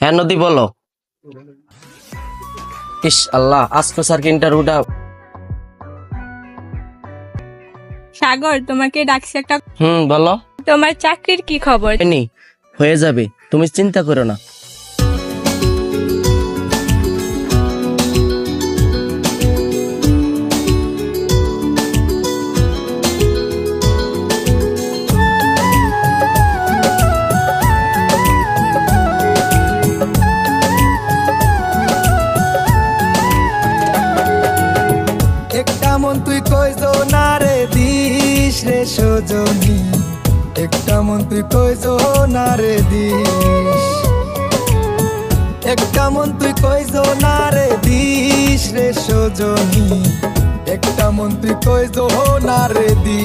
হ্যাঁ নদী বলো। ইস আল্লাহ আজকে স্যার ইন্টারভিউটা সাগর তোমাকে ডাকছি একটা হুম বলো। তোমার চাকরির কি খবর? এনি হয়ে যাবে তুমি চিন্তা করো না। মন তুই কইজো না রে দিস রে সজনী? একটা মন তুই কইজো না রে দিস? একটা মন তুই কইজো না রে দিস রে সজনী? একটা মন তুই কইজো না রে দিস?